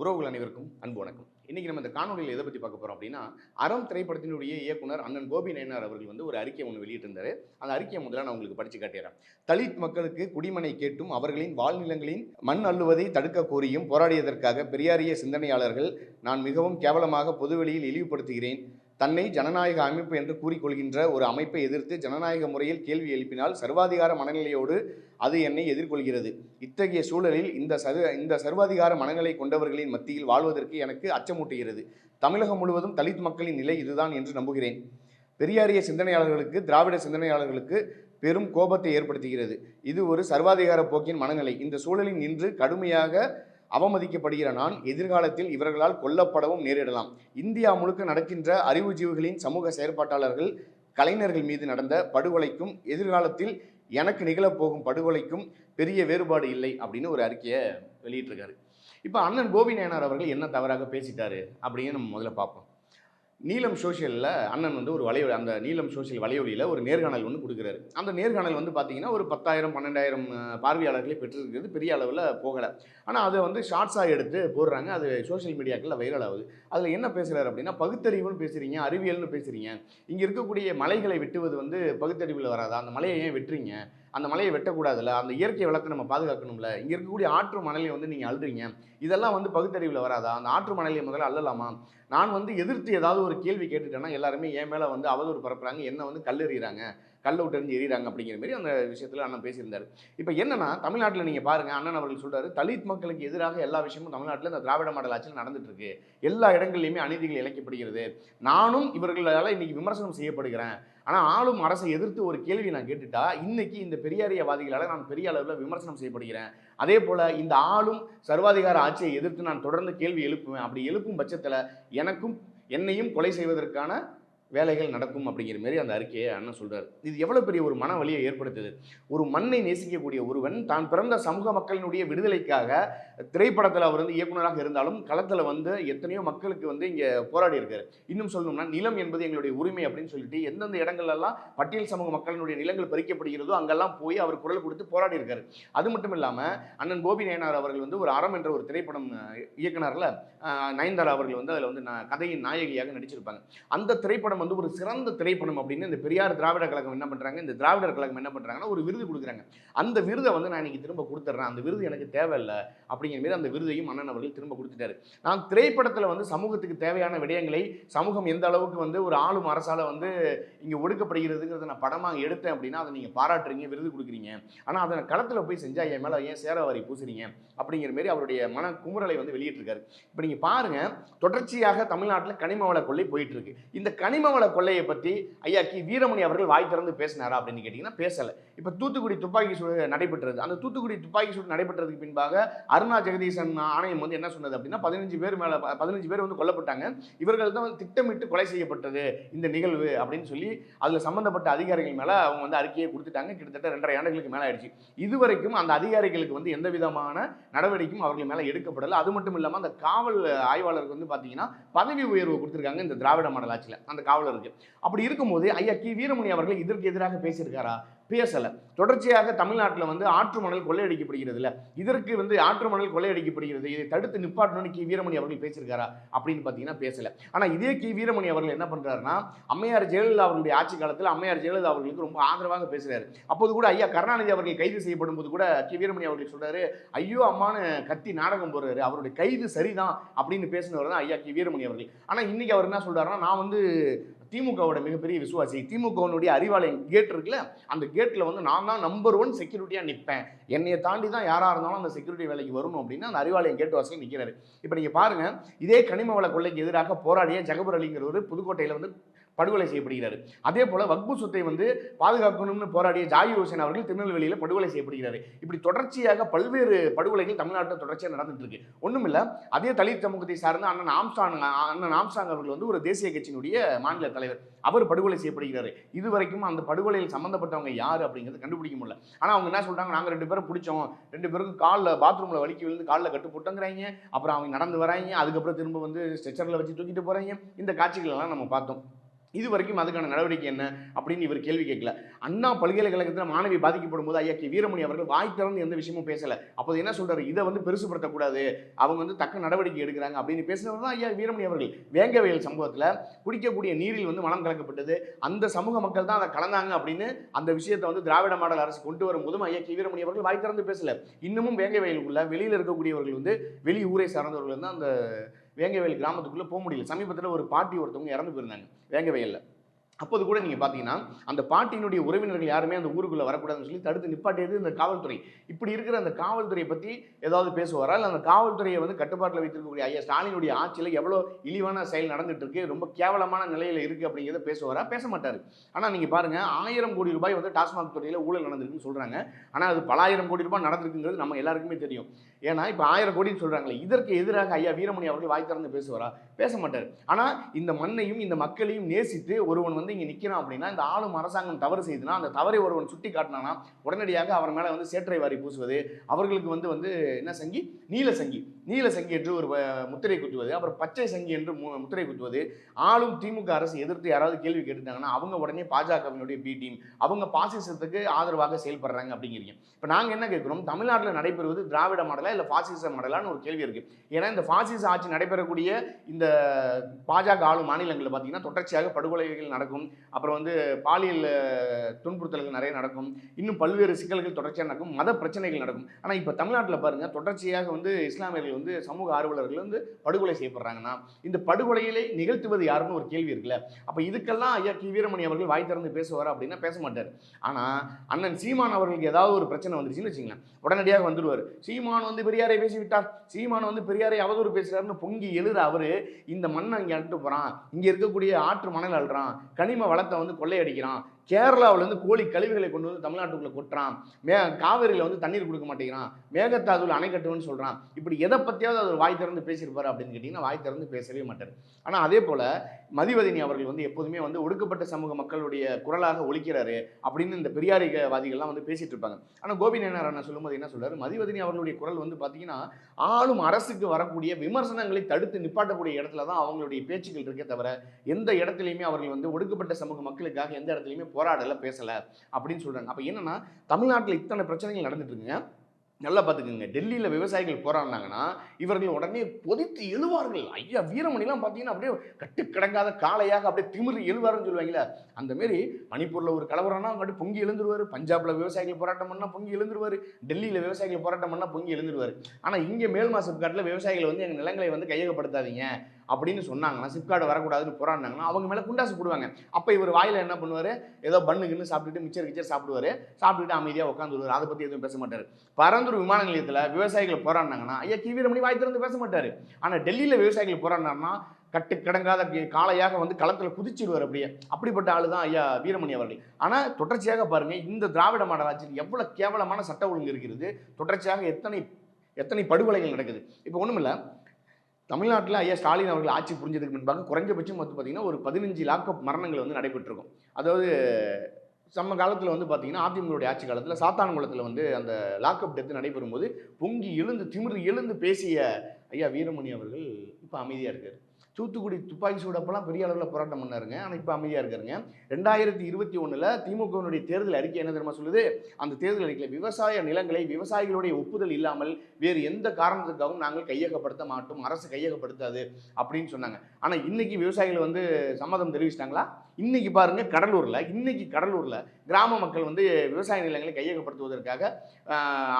உறவுகள் அனைவருக்கும் அன்பு வணக்கம். இன்றைக்கி நம்ம இந்த காணொலியில் எதை பற்றி பார்க்க போகிறோம் அப்படின்னா அறம் திரைப்படத்தினுடைய இயக்குனர் அண்ணன் கோபி நயனார் அவர்கள் வந்து ஒரு அறிக்கை ஒன்று வெளியிட்டிருந்தார். அந்த அறிக்கையை முதல்ல நான் உங்களுக்கு படித்து காட்டிடுறேன். தலித் மக்களுக்கு குடிமனை கேட்டும் அவர்களின் வாழ்நிலங்களின் மண் அள்ளுவதை தடுக்க கோரியும் போராடியதற்காக பெரியாரிய சிந்தனையாளர்கள் நான் மிகவும் கேவலமாக பொதுவெளியில் இழிவுபடுத்துகிறேன். தன்னை ஜனநாயக அமைப்பு என்று கூறிக்கொள்கின்ற ஒரு அமைப்பை எதிர்த்து ஜனநாயக முறையில் கேள்வி எழுப்பினால் சர்வாதிகார மனநிலையோடு அது என்னை எதிர்கொள்கிறது. இத்தகைய சூழலில் இந்த சது இந்த சர்வாதிகார மனநிலை கொண்டவர்களின் மத்தியில் வாழ்வதற்கு எனக்கு அச்சமூட்டுகிறது. தமிழகம் முழுவதும் தலித் மக்களின் நிலை இதுதான் என்று நம்புகிறேன். பெரியாரிய சிந்தனையாளர்களுக்கு திராவிட சிந்தனையாளர்களுக்கு பெரும் கோபத்தை ஏற்படுத்துகிறது. இது ஒரு சர்வாதிகார போக்கின் மனநிலை. இந்த சூழலில் நின்று கடுமையாக அவமதிக்கப்படுகிற நான் எதிர்காலத்தில் இவர்களால் கொல்லப்படவும் நேரிடலாம். இந்தியா முழுக்க நடக்கின்ற அறிவுஜீவிகளின் சமூக செயற்பாட்டாளர்கள் கலைஞர்கள் மீது நடந்த படுகொலைக்கும் எதிர்காலத்தில் எனக்கு நிகழப்போகும் படுகொலைக்கும் பெரிய வேறுபாடு இல்லை அப்படின்னு ஒரு அறிக்கையை வெளியிட்டிருக்காரு. இப்போ அண்ணன் கோபி நாயனார் அவர்கள் என்ன தவறாக பேசிட்டாரு அப்படின்னு நம்ம முதல்ல பார்ப்போம். நீலம் சோஷியலில் அண்ணன் வந்து ஒரு வலையொலி அந்த நீலம் சோஷியல் வலையொலியில் ஒரு நேர்காணல் ஒன்று கொடுக்குறாரு. அந்த நேர்காணல் வந்து பார்த்தீங்கன்னா ஒரு பத்தாயிரம் பன்னெண்டாயிரம் பார்வையாளர்களை பெற்றிருக்கிறது பெரிய அளவில் போகலை. ஆனால் அதை வந்து ஷார்ட்ஸாக எடுத்து போடுறாங்க. அது சோஷியல் மீடியாக்களில் வைரல் ஆகுது. அதில் என்ன பேசுகிறாரு அப்படின்னா பகுத்தறிவுன்னு பேசுகிறீங்க அறிவியல்னு பேசுகிறீங்க இங்கே இருக்கக்கூடிய மலைகளை வெட்டுவது வந்து பகுத்தறிவில் வராதா? அந்த மலையை ஏன் வெட்டுறீங்க? அந்த மலையை வெட்டக்கூடாதுல்ல? அந்த இயற்கை வளத்தை நம்ம பாதுகாக்கணும்ல? இங்கே இருக்கக்கூடிய ஆற்று மணலை வந்து நீங்கள் அழுறீங்க இதெல்லாம் வந்து பகுத்தறிவில் வராதா? அந்த ஆற்று மணலை முதல்ல அள்ளலாமா? நான் வந்து எதிர்த்து ஏதாவது ஒரு கேள்வி கேட்டுட்டேன்னா எல்லாருமே என் மேலே வந்து அவதூறு பரப்புகிறாங்க என்ன வந்து கல்லெறிகிறாங்க கல்லை விட்டு எறிஞ்சு எறிகிறாங்க அப்படிங்கிற மாதிரி அந்த விஷயத்தில் அண்ணன் பேசியிருந்தார். இப்போ என்னன்னா தமிழ்நாட்டில் நீங்கள் பாருங்கள் அண்ணன் அவர்கள் சொல்கிறார் தலித் மக்களுக்கு எதிராக எல்லா விஷயமும் தமிழ்நாட்டில் இந்த திராவிட மாடல் ஆட்சியில் நடந்துட்டு இருக்கு எல்லா இடங்கள்லையுமே அநீதிகள் இழைக்கப்படுகிறது. நானும் இவர்களால் இன்னைக்கு விமர்சனம் செய்யப்படுகிறேன். ஆனால் ஆளும் அரசை எதிர்த்து ஒரு கேள்வி நான் கேட்டுட்டா இன்னைக்கு இந்த பெரியாரியவாதிகளால் நான் பெரிய அளவில் விமர்சனம் செய்யப்படுகிறேன். அதே போல் இந்த ஆளும் சர்வாதிகார ஆட்சியை எதிர்த்து நான் தொடர்ந்து கேள்வி எழுப்புவேன். அப்படி எழுப்பும் பட்சத்தில் எனக்கும் என்னையும் கொலை செய்வதற்கான வேலைகள் நடக்கும் அப்படிங்கிற மாதிரி அந்த அறிக்கையை அண்ணன் சொல்கிறார் இது எவ்வளோ பெரிய ஒரு மன வலியை ஏற்படுத்துது. ஒரு மண்ணை நேசிக்கக்கூடிய ஒருவன் தான் பிறந்த சமூக மக்களினுடைய விடுதலைக்காக திரைப்படத்தில் அவர் வந்து இயக்குனராக இருந்தாலும் களத்தில் வந்து எத்தனையோ மக்களுக்கு வந்து இங்கே போராடி இருக்காரு. இன்னும் சொல்லணும்னா நிலம் என்பது எங்களுடைய உரிமை அப்படின்னு சொல்லிட்டு எந்தெந்த இடங்கள்லாம் பட்டியல் சமூக மக்களினுடைய நிலங்கள் பறிக்கப்படுகிறதோ அங்கெல்லாம் போய் அவர் குரல் கொடுத்து போராடி இருக்காரு. அது மட்டும் இல்லாமல் அண்ணன் கோபி நயனார் அவர்கள் வந்து ஒரு அறம் என்ற ஒரு திரைப்படம் இயக்குனரில் நயன்தாரா அவர்கள் வந்து அதில் வந்து கதையின் நாயகியாக நடிச்சிருப்பாங்க. அந்த திரைப்படம் வந்து ஒரு சிறந்த திரைப்படம் அப்படின்னு இந்த பெரியார் திராவிட கழகம் என்ன பண்ணுறாங்க இந்த திராவிடர் கழகம் என்ன பண்ணுறாங்கன்னா ஒரு விருது கொடுக்குறாங்க. அந்த விருதை வந்து நான் இன்னைக்கு திரும்ப கொடுத்துட்றேன் அந்த விருது எனக்கு தேவையில்லை அப்படிங்கிற மாதிரி அந்த விருதையும் அண்ணன் அவர்கள் திரும்ப கொடுத்துட்டாரு. நான் திரைப்படத்தில் வந்து சமூகத்துக்கு தேவையான விடயங்களை சமூகம் எந்த அளவுக்கு வந்து ஒரு ஆளும் அரசால வந்து இங்கே ஒடுக்கப்படுகிறதுங்கிறத நான் படமாக எடுத்தேன் அப்படின்னா அதை நீங்கள் பாராட்டுறீங்க விருது கொடுக்குறீங்க. ஆனால் அதை களத்தில் போய் செஞ்சால் என் மேலே ஏன் சேரவாரி பூசுறீங்க அப்படிங்கிற மாதிரி அவருடைய மன குமுறலை வந்து வெளியிட்டிருக்காரு. இப்போ நீங்கள் பாருங்க தொடர்ச்சியாக தமிழ்நாட்டில் கனிம வள கொள்ளை போயிட்டு இருக்கு. இந்த கனிம வள கொள்ளையை பற்றி ஐயா கி வீரமணி அவர்கள் வாய் திறந்து பேசினாரா அப்படின்னு கேட்டிங்கன்னா பேசலை. இப்போ தூத்துக்குடி துப்பாக்கி சூடு நடைபெற்றது. அந்த தூத்துக்குடி துப்பாக்கி சூடு நடைபெற்றதுக்கு பின்பாக அருணா ஜெகதீசன் ஆணையம் வந்து என்ன சொன்னது அப்படின்னா பதினஞ்சு பேர் மேலே பதினஞ்சு பேர் வந்து கொல்லப்பட்டாங்க. இவர்கள் தான் திட்டமிட்டு கொலை செய்யப்பட்டது இந்த நிகழ்வு அப்படின்னு சொல்லி அதில் சம்மந்தப்பட்ட அதிகாரிகள் மேலே அவங்க வந்து அறிக்கையை கொடுத்துட்டாங்க. கிட்டத்தட்ட ரெண்டரை ஆண்டுகளுக்கு மேலே ஆயிடுச்சு. இதுவரைக்கும் அந்த அதிகாரிகளுக்கு வந்து எந்த விதமான நடவடிக்கையும் அவர்கள் மேலே எடுக்கப்படலை. அது மட்டும் இல்லாமல் அந்த காவல் ஆய்வாளருக்கு வந்து பார்த்தீங்கன்னா பதவி உயர்வு கொடுத்துருக்காங்க இந்த திராவிட மாடல் ஆட்சியில். அந்த காவலருக்கு. அப்படி இருக்கும்போது ஐயா கி வீரமணி அவர்கள் இதற்கு எதிராக பேசியிருக்காரா? பேசலை. தொடர்ச்சியாக தமிழ்நாட்டில் வந்து ஆற்று மணல் கொள்ளையடிக்கப்படுகிறது இல்லை இதற்கு வந்து ஆற்று மணல் கொள்ளையடிக்கப்படுகிறது. இதை தடுத்து நிப்பாட்டணும்னு கி. வீரமணி அவர்கள் பேசியிருக்காரா? அப்படின்னு பார்த்தீங்கன்னா பேசலை. ஆனால் இதே கி. வீரமணி அவர்கள் என்ன பண்ணுறாருன்னா அம்மையார் ஜெயலலிதா அவர்களுடைய ஆட்சி காலத்தில் அம்மையார் ஜெயலலிதா அவர்களுக்கு ரொம்ப ஆதரவாக பேசுறாரு. அப்போது கூட ஐயா கருணாநிதி அவர்கள் கைது செய்யப்படும் போது கூட கி. வீரமணி அவர்கள் சொல்கிறாரு ஐயோ அம்மானு கத்தி நாடகம் போடுறாரு. அவருடைய கைது சரிதான் அப்படின்னு பேசினவர் தான் ஐயா கி. வீரமணி அவர்கள். ஆனால் இன்னைக்கு அவர் என்ன சொல்கிறாருன்னா நான் வந்து திமுகவோட மிகப்பெரிய விசுவாசி. திமுகவினுடைய அறிவாலயம் கேட் இருக்குல்ல அந்த கேட்டில் வந்து நான் தான் நம்பர் ஒன் செக்யூரிட்டியாக நிற்பேன் என்னையை தாண்டி தான் யாராக இருந்தாலும் அந்த செக்யூரிட்டி வேலைக்கு வரணும் அப்படின்னு அந்த அறிவாலயம் கேட்டு வாசலில் நிற்கிறாரு இப்போ நீங்கள் பாருங்க இதே கனிம வள கொள்ளைக்கு எதிராக போராடிய ஜகபர் அலிங்கிறவர் புதுக்கோட்டையில் வந்து படுகொலை செய்யப்படுகிறார். அதே போல வக்பு சொத்தை வந்து பாதுகாக்கணும்னு போராடிய ஜாகிர் ஹுசேன் அவர்கள் திருநெல்வேலியில் படுகொலை செய்யப்படுகிறார். இப்படி தொடர்ச்சியாக பல்வேறு படுகொலைகள் தமிழ்நாட்டில் தொடர்ச்சியாக நடந்துட்டு இருக்கு. ஒண்ணுமில்ல அதே தலித் சமூகத்தை சார்ந்த அண்ணன் ஆம்சாங் அண்ணன் ஆம்சாங் அவர்கள் வந்து ஒரு தேசிய கட்சியினுடைய மாநில தலைவர். அவர் படுகொலை செய்யப்படுகிறார். இதுவரைக்கும் அந்த படுகொலையில் சம்பந்தப்பட்டவங்க யார் அப்படிங்கிறது கண்டுபிடிக்க முடியல. ஆனால் அவங்க என்ன சொல்றாங்க? நாங்கள் ரெண்டு பேரும் பிடிச்சோம். ரெண்டு பேருக்கும் காலில் பாத்ரூமில் வலிக்கி விழுந்து காலில் கட்டு போட்டோங்கிறாங்க. அப்புறம் அவங்க நடந்து வராங்க. அதுக்கப்புறம் திரும்ப வந்து ஸ்ட்ரெச்சரில் வச்சு தூக்கிட்டு போகிறாங்க இந்த காட்சிகள் எல்லாம் நம்ம பார்த்தோம். இது வரைக்கும் அதுக்கான நடவடிக்கை என்ன அப்படின்னு இவர் கேள்வி கேட்கல. அண்ணா பல்கலைக்கழகத்தில் மாணவி பாதிக்கப்படும் போது ஐயா கே வீரமணி அவர்கள் வாய் திறந்து எந்த விஷயமும் பேசல. அப்போது என்ன சொல்றாரு? இதை வந்து பெருசுப்படுத்தக்கூடாது. அவங்க வந்து தக்க நடவடிக்கை எடுக்கிறாங்க அப்படின்னு பேசினவர் தான் ஐயா வீரமணி அவர்கள். வேங்கவேல் சம்பவத்தில் குடிக்கக்கூடிய நீரில் வந்து மனம் கலக்கப்பட்டது. அந்த சமூக மக்கள் தான் அதை கலந்தாங்க அப்படின்னு அந்த விஷயத்தை வந்து திராவிட மாடல் அரசு கொண்டு வரும்போதும் ஐயா கே வீரமணி அவர்கள் வாய் திறந்து பேசல. இன்னமும் வேங்கவேலுக்குள்ள வெளியில் இருக்கக்கூடியவர்கள் வந்து வெளி ஊரை சார்ந்தவர்கள் வந்து அந்த வேங்கவேல் கிராமத்துக்குள்ளே போக முடியல. சமீபத்தில் ஒரு பாட்டி ஒருத்தவங்க இறந்து போயிருந்தாங்க வேங்கவேலில். அப்போது கூட நீங்கள் பார்த்தீங்கன்னா அந்த பாட்டியினுடைய உறவினர்கள் யாருமே அந்த ஊருக்குள்ளே வரக்கூடாதுன்னு சொல்லி தடுத்து நிப்பாட்டியது இந்த காவல்துறை. இப்படி இருக்கிற அந்த காவல்துறையை பற்றி ஏதாவது பேசுவாரா? இல்லை அந்த காவல்துறையை வந்து கட்டுப்பாட்டில் வைத்திருக்கக்கூடிய ஐயா ஸ்டாலினுடைய ஆட்சியில் எவ்வளோ இழிவான செயல் நடந்துட்டு இருக்கு ரொம்ப கேவலமான நிலையில் இருக்குது அப்படிங்கிறத பேசுவாரா? பேச மாட்டார். ஆனால் நீங்கள் பாருங்கள் ஆயிரம் கோடி ரூபாய் வந்து டாஸ்மாக் துறையில் ஊழல் நடந்திருக்குன்னு சொல்கிறாங்க ஆனால் அது பலாயிரம் கோடி ரூபாய் நடந்திருக்குங்கிறது நம்ம எல்லாருக்குமே தெரியும். ஏன்னா இப்போ ஆயிரம் கோடின்னு சொல்கிறாங்களே இதற்கு எதிராக ஐயா வீரமணி அவர்கள் வாய் திறந்து பேசுவாரா? பேச மாட்டார். ஆனால் இந்த மண்ணையும் இந்த மக்களையும் நேசித்து ஒருவன் வந்து இங்கே நிற்கிறான் அப்படின்னா இந்த ஆளும் அரசாங்கம் தவறு செய்துனா அந்த தவறை ஒருவன் சுட்டி காட்டினானா உடனடியாக அவர் மேலே வந்து சேற்றை வாரி பூசுவது அவர்களுக்கு வந்து வந்து என்ன சங்கி? நீல சங்கி. நீல சங்கி என்று ஒரு முத்திரை குத்துவது அப்புறம் பச்சை சங்கி என்று மு- முத்திரை குத்துவது ஆளும் திமுக அரசு எதிர்த்து யாராவது கேள்வி கேட்டுட்டாங்கன்னா அவங்க உடனே பாஜகவினுடைய பி டீம் அவங்க பாசிசத்துக்கு ஆதரவாக செயல்படுறாங்க அப்படிங்கிறீங்க. இப்போ நாங்கள் என்ன கேட்குறோம்? தமிழ்நாட்டில் நடைபெறுவது திராவிட மாடலா இல்லை பாசிச மாடலான்னு ஒரு கேள்வி இருக்குது ஏன்னா இந்த பாசிச ஆட்சி நடைபெறக்கூடிய இந்த பாஜக ஆளும் மாநிலங்களில் பார்த்தீங்கன்னா தொடர்ச்சியாக படுகொலைகள் நடக்கும். அப்புறம் வந்து பாலியல் துன்புறுத்தல்கள் நிறைய நடக்கும். இன்னும் பல்வேறு சிக்கல்கள் தொடர்ச்சியாக நடக்கும். மத பிரச்சனைகள் நடக்கும். ஆனால் இப்போ தமிழ்நாட்டில் பாருங்கள் தொடர்ச்சியாக வந்து இஸ்லாமியர்கள் வந்து சமூக ஆர்வலர்கள் வந்து படுகொலை செய்யப்படுறாங்கன்னா இந்த படுகொலைகளை நிகழ்த்துவது யாருன்னு ஒரு கேள்வி இருக்குல்ல. அப்போ இதுக்கெல்லாம் ஐயா கி. வீரமணி அவர்கள் வாய் திறந்து பேசுவார் அப்படின்னா பேச மாட்டார். ஆனால் அண்ணன் சீமான் அவர்களுக்கு ஏதாவது ஒரு பிரச்சனை வந்துருச்சுன்னு வச்சுங்களேன் உடனடியாக வந்துடுவார் சீமான் வந்து பெரியாரை பேசிவிட்டார். சீமான் வந்து பெரியாரை அவதூறு பேசுகிறாருன்னு பொங்கி எழுற அவர் இந்த மண்ணை இங்கே அட்டு போகிறான் இங்கே இருக்கக்கூடிய ஆற்று மணல் அழுறான் கனிம வளத்தை வந்து கொள்ளையடிக்கிறான். கேரளாவிலேருந்து கோழி கழிவுகளை கொண்டு வந்து தமிழ்நாட்டுக்குள்ளே கொட்டுறான். மே காவேரியில் வந்து தண்ணீர் கொடுக்க மாட்டேங்கிறான். மேகத்தாதுல அணை கட்டுவேன்னு சொல்கிறான் இப்படி எதை பற்றியாவது அவர் வாய் திறந்து பேசியிருப்பார் அப்படின்னு கேட்டிங்கன்னா வாய் திறந்து பேசவே மாட்டார். ஆனால் அதே போல் மதிவதினி அவர்கள் வந்து எப்போதுமே வந்து ஒடுக்கப்பட்ட சமூக மக்களுடைய குரலாக ஒழிக்கிறாரு அப்படின்னு இந்த பெரியாரிகவாதிகள்லாம் வந்து பேசிகிட்டு இருப்பாங்க. ஆனால் கோபி நேனாரான சொல்லும்போது என்ன சொல்கிறார் மதிவதினி அவர்களுடைய குரல் வந்து பார்த்தீங்கன்னா ஆளும் அரசுக்கு வரக்கூடிய விமர்சனங்களை தடுத்து நிப்பாட்டக்கூடிய இடத்துல தான் அவங்களுடைய பேச்சுக்கள் இருக்கே தவிர எந்த இடத்துலையுமே அவர்கள் வந்து ஒடுக்கப்பட்ட சமூக மக்களுக்காக எந்த இடத்துலையுமே போராடலை பேசலை அப்படின்னு சொல்கிறாங்க அப்போ என்னென்னா தமிழ்நாட்டில் இத்தனை பிரச்சனைகள் நடந்துட்டு இருக்குங்க. நல்லா பார்த்துக்குங்க டெல்லியில் விவசாயிகள் போராடினாங்கன்னா இவர்கள் உடனே பொதித்து எழுவார்கள். ஐயா வீரமணிலாம் பார்த்தீங்கன்னா அப்படியே கட்டுக்கிடங்காத காளையாக அப்படியே திமிரு எழுவாருன்னு சொல்லுவாங்களே அந்த மாரி மணிப்பூரில் ஒரு கலவரம்னா அவங்க அப்படியே பொங்கி எழுந்துருவார். பஞ்சாபில் விவசாயிகள் போராட்டம் பண்ணால் பொங்கி எழுந்துருவார். டெல்லியில் விவசாயிகள் போராட்டம் பண்ணால் பொங்கி எழுந்துருவார். ஆனால் இங்கே மேல் சிப்காட்டில் விவசாயிகள் வந்து எங்கள் நிலங்களை வந்து கையகப்படுத்தாதீங்க. அப்படின்னு சொன்னாங்கன்னா சிப்கார்டு வரக்கூடாதுன்னு போராடினாங்கன்னா அவங்க மேலே குண்டாசு போடுவாங்க. அப்போ இவர் வாயில் என்ன பண்ணுவார்? ஏதோ பண்ணுக்குன்னு சாப்பிட்டுட்டு மிச்சர் கிச்சர் சாப்பிடுவார். சாப்பிட்டுட்டு அமைதியாக உட்காந்துருவார் அதை பற்றி எதுவும் பேச மாட்டார். பரந்தூர் விமான நிலையத்தில் விவசாயிகள் போராடினாங்கன்னா ஐயா கி வீரமணி வாய் திறந்து பேச மாட்டார். ஆனால் டெல்லியில் விவசாயிகள் போராடினாருன்னா கட்டு கிடங்காத காலையாக காளையாக வந்து களத்தில் குதிச்சிடுவார் அப்படியே. அப்படிப்பட்ட ஆளு தான் ஐயா வீரமணி அவர்கள். ஆனால் தொடர்ச்சியாக பாருங்க இந்த திராவிட மாடல் ஆட்சியில் எவ்வளோ கேவலமான சட்ட ஒழுங்கு இருக்கிறது? தொடர்ச்சியாக எத்தனை எத்தனை படுகொலைகள் நடக்குது? இப்போ ஒன்றுமில்ல தமிழ்நாட்டில் ஐயா ஸ்டாலின் அவர்கள் ஆட்சி புரிஞ்சதுக்கு முன்பாக குறைஞ்சபட்சம் வந்து பார்த்தீங்கன்னா ஒரு பதினஞ்சு லாக்அப் மரணங்கள் வந்து நடைபெற்றிருக்கும். அதாவது சம்ம காலத்தில் வந்து பார்த்தீங்கன்னா அதிமுகவுடைய ஆட்சி காலத்தில் சாத்தான்குளத்தில் வந்து அந்த லாக்அப் டெத்து நடைபெறும் போது பொங்கி எழுந்து திமிர் எழுந்து பேசிய ஐயா வீரமணி அவர்கள் இப்போ அமைதியாக இருக்கார். தூத்துக்குடி துப்பாக்கி சூடப்பெல்லாம் பெரிய அளவில் போராட்டம் பண்ணாருங்க. ஆனால் இப்போ அமைதியாக இருக்காருங்க. ரெண்டாயிரத்தி இருபத்தி ஒன்றில் திமுகவினுடைய தேர்தல் அறிக்கை என்ன தெரியுமா சொல்லுது? அந்த தேர்தல் அறிக்கையில் விவசாய நிலங்களை விவசாயிகளுடைய ஒப்புதல் இல்லாமல் வேறு எந்த காரணத்துக்காகவும் நாங்கள் கையகப்படுத்த மாட்டோம். அரசு கையகப்படுத்தாது அப்படின்னு சொன்னாங்க. ஆனால் இன்னைக்கு விவசாயிகள் வந்து சம்மதம் தெரிவிச்சிட்டாங்களா? இன்றைக்கி பாருங்கள் கடலூரில் இன்றைக்கி கடலூரில் கிராம மக்கள் வந்து விவசாய நிலங்களை கையகப்படுத்துவதற்காக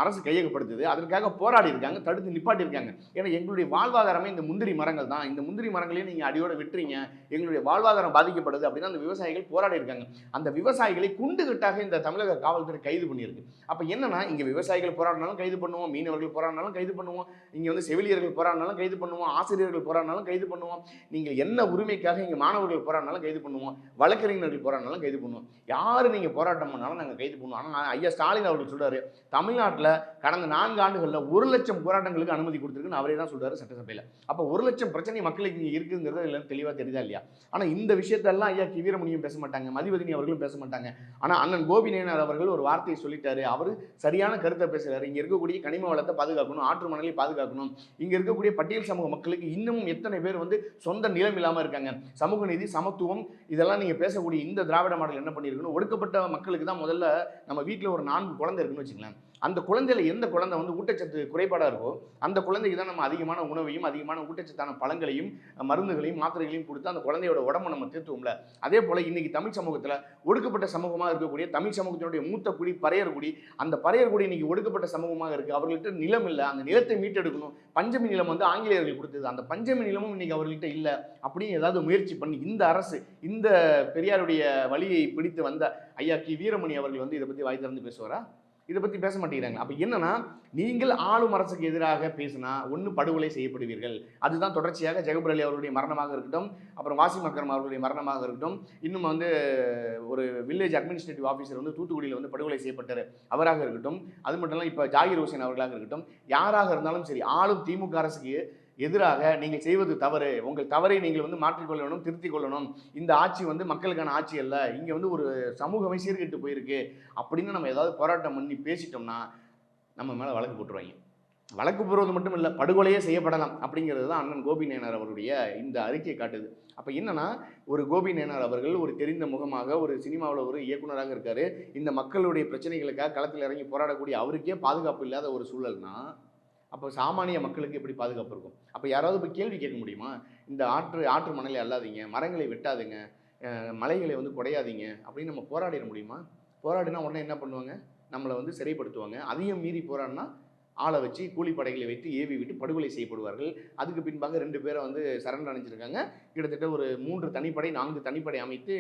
அரசு கையகப்படுத்துது. அதற்காக போராடி இருக்காங்க தடுத்து நிப்பாட்டியிருக்காங்க ஏன்னா எங்களுடைய வாழ்வாதாரமே இந்த முந்திரி மரங்கள் தான். இந்த முந்திரி மரங்களையும் நீங்கள் அடியோட விட்டுறீங்க எங்களுடைய வாழ்வாதாரம் பாதிக்கப்படுது அப்படின்னு அந்த விவசாயிகள் போராடி இருக்காங்க. அந்த விவசாயிகளை குண்டுகட்டாக இந்த தமிழக காவல்துறை கைது பண்ணியிருக்கு. அப்போ என்னன்னா இங்கே விவசாயிகள் போராடினாலும் கைது பண்ணுவோம் மீனவர்கள் போராடினாலும் கைது பண்ணுவோம் இங்கே வந்து செவிலியர்கள் போராடினாலும் கைது பண்ணுவோம் ஆசிரியர்கள் போராடினாலும் கைது பண்ணுவோம் நீங்கள் என்ன உரிமைக்காக இங்கே மாணவர்கள் போராடினாலும் கைது பண்ணுவோம் வழக்கறிஞர்கள் போராடினாலும் கைது பண்ணுவோம். யார் நீங்கள் போராட்டம் பண்ணாலும் நாங்கள் கைது பண்ணுவோம். ஆனால் ஐயா ஸ்டாலின் அவர்கள் சொல்கிறார் தமிழ்நாட்டில் கடந்த நான்கு ஆண்டுகளில் ஒரு லட்சம் போராட்டங்களுக்கு அனுமதி கொடுத்துருக்குன்னு அவரே தான் சொல்கிறார் சட்டசபையில். அப்போ ஒரு லட்சம் பிரச்சனை மக்களுக்கு இங்கே இருக்குங்கிறது இல்லை தெளிவாக தெரியுதா இல்லையா? ஆனால் இந்த விஷயத்தெல்லாம் ஐயா கிவீரமணியும் பேச மாட்டாங்க மதிவதனி அவர்களும் பேச மாட்டாங்க. ஆனால் அண்ணன் கோபிநேனார் அவர்கள் ஒரு வார்த்தையை சொல்லிட்டாரு அவர் சரியான கருத்தை பேசுகிறார் இங்கே இருக்கக்கூடிய கனிம வளத்தை பாதுகாக்கணும் ஆற்று மணலை பாதுகாக்கணும். இங்கே இருக்கக்கூடிய பட்டியல் சமூக மக்களுக்கு இன்னமும் எத்தனை பேர் வந்து சொந்த நிலம் இல்லாமல் இருக்காங்க. சமூக நீதி சமத்துவம் இதெல்லாம் நீங்கள் பேசக்கூடிய இந்த திராவிட மாடல் என்ன பண்ணியிருக்குன்னு ஒடுக்கப்பட்ட மக்களுக்கு தான் முதல்ல நம்ம வீட்டில் ஒரு நான்கு குழந்தை இருக்குன்னு வச்சுக்கலாம் அந்த குழந்தையில் எந்த குழந்தை வந்து ஊட்டச்சத்து குறைபாடாக இருக்கோ அந்த குழந்தைக்கு தான் நம்ம அதிகமான உணவையும் அதிகமான ஊட்டச்சத்தான பழங்களையும் மருந்துகளையும் மாத்திரைகளையும் கொடுத்து அந்த குழந்தையோட உடம்பு நம்ம தேர்த்துவோம்ல. அதே போல் இன்றைக்கி தமிழ் சமூகத்தில் ஒடுக்கப்பட்ட சமூகமாக இருக்கக்கூடிய தமிழ் சமூகத்தினுடைய மூத்த குடி பறையர் குடி அந்த பறையர் குடி இன்றைக்கி ஒடுக்கப்பட்ட சமூகமாக இருக்குது அவர்கள்ட்ட நிலம் இல்லை. அந்த நிலத்தை மீட்டெடுக்கணும். பஞ்சமி நிலம் வந்து ஆங்கிலேயர்கள் கொடுத்தது. அந்த பஞ்சமி நிலமும் இன்றைக்கி அவர்கள்ட்ட இல்லை. அப்படின்னு ஏதாவது முயற்சி பண்ணி இந்த அரசு இந்த பெரியாருடைய வழியை பிடித்து வந்த ஐயா கி. வீரமணி அவர்கள் வந்து இதை பற்றி வாய் திறந்து பேசுவாரா? இதை பற்றி பேச மாட்டேங்கிறாங்க. அப்போ என்னன்னா நீங்கள் ஆளும் அரசுக்கு எதிராக பேசினா ஒன்று படுகொலை செய்யப்படுவீர்கள். அதுதான் தொடர்ச்சியாக ஜெகபர் அலி அவர்களுடைய மரணமாக இருக்கட்டும் அப்புறம் வாசிம் அக்ரம் அவர்களுடைய மரணமாக இருக்கட்டும் இன்னும் வந்து ஒரு வில்லேஜ் அட்மினிஸ்ட்ரேட்டிவ் ஆஃபீஸர் வந்து தூத்துக்குடியில் வந்து படுகொலை செய்யப்பட்டார். அவராக இருக்கட்டும் அது மட்டும் இல்லை இப்போ ஜாகிர் ஹுசேன் அவர்களாக இருக்கட்டும் யாராக இருந்தாலும் சரி ஆளும் திமுக அரசுக்கு எதிராக நீங்கள் செய்வது தவறு. உங்கள் தவறை நீங்கள் வந்து மாற்றிக்கொள்ளணும் திருத்திக் கொள்ளணும். இந்த ஆட்சி வந்து மக்களுக்கான ஆட்சி அல்ல. இங்கே வந்து ஒரு சமூகமே சீர்கெட்டு போயிருக்கு. அப்படின்னு நம்ம ஏதாவது போராட்டம் பண்ணி பேசிட்டோம்னா நம்ம மேலே வழக்கு போட்டுருவாங்க. வழக்கு போடுறது மட்டும் இல்லை படுகொலையே செய்யப்படலாம் அப்படிங்கிறது தான் அண்ணன் கோபி நேனார் அவருடைய இந்த அறிக்கை காட்டுது. அப்போ என்னன்னா ஒரு கோபி நேனார் அவர்கள் ஒரு தெரிந்த முகமாக ஒரு சினிமாவில் ஒரு இயக்குனராக இருக்காரு. இந்த மக்களுடைய பிரச்சனைகளுக்காக களத்தில் இறங்கி போராடக்கூடிய அவருக்கே பாதுகாப்பு இல்லாத ஒரு சூழல்னா அப்போ சாமானிய மக்களுக்கு எப்படி பாதுகாப்பு இருக்கும்? அப்போ யாராவது போய் கேள்வி கேட்க முடியுமா? இந்த ஆற்று ஆற்று மணலை அல்லாதீங்க மரங்களை வெட்டாதுங்க மலைகளை வந்து குடையாதீங்க அப்படின்னு நம்ம போராடிட முடியுமா? போராடினா உடனே என்ன பண்ணுவாங்க? நம்மளை வந்து சிறைப்படுத்துவாங்க. அதையும் மீறி போராடினா ஆளை வச்சு கூலிப்படைகளை வைத்து ஏவி விட்டு படுகொலை செய்யப்படுவார்கள். அதுக்கு பின்பாக ரெண்டு பேரை வந்து சரண் அடைஞ்சிருக்காங்க கிட்டத்தட்ட ஒரு மூன்று தனிப்படை நான்கு தனிப்படை அமைத்து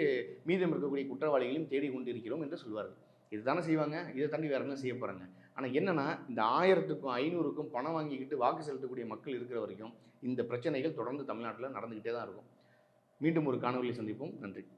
மீதம் இருக்கக்கூடிய குற்றவாளிகளையும் தேடி கொண்டிருக்கிறோம் என்று சொல்வார்கள். இதுதானே செய்வாங்க? இதை தாண்டி வேற என்ன செய்ய போகிறாங்க ஆனால் என்னென்னா இந்த ஆயிரத்துக்கும் ஐநூறுக்கும் பணம் வாங்கிக்கிட்டு வாக்கு செலுத்தக்கூடிய மக்கள் இருக்கிற வரைக்கும் இந்த பிரச்சனைகள் தொடர்ந்து தமிழ்நாட்டில் நடந்துக்கிட்டே தான் இருக்கும். மீண்டும் ஒரு காணொலியை சந்திப்போம். நன்றி.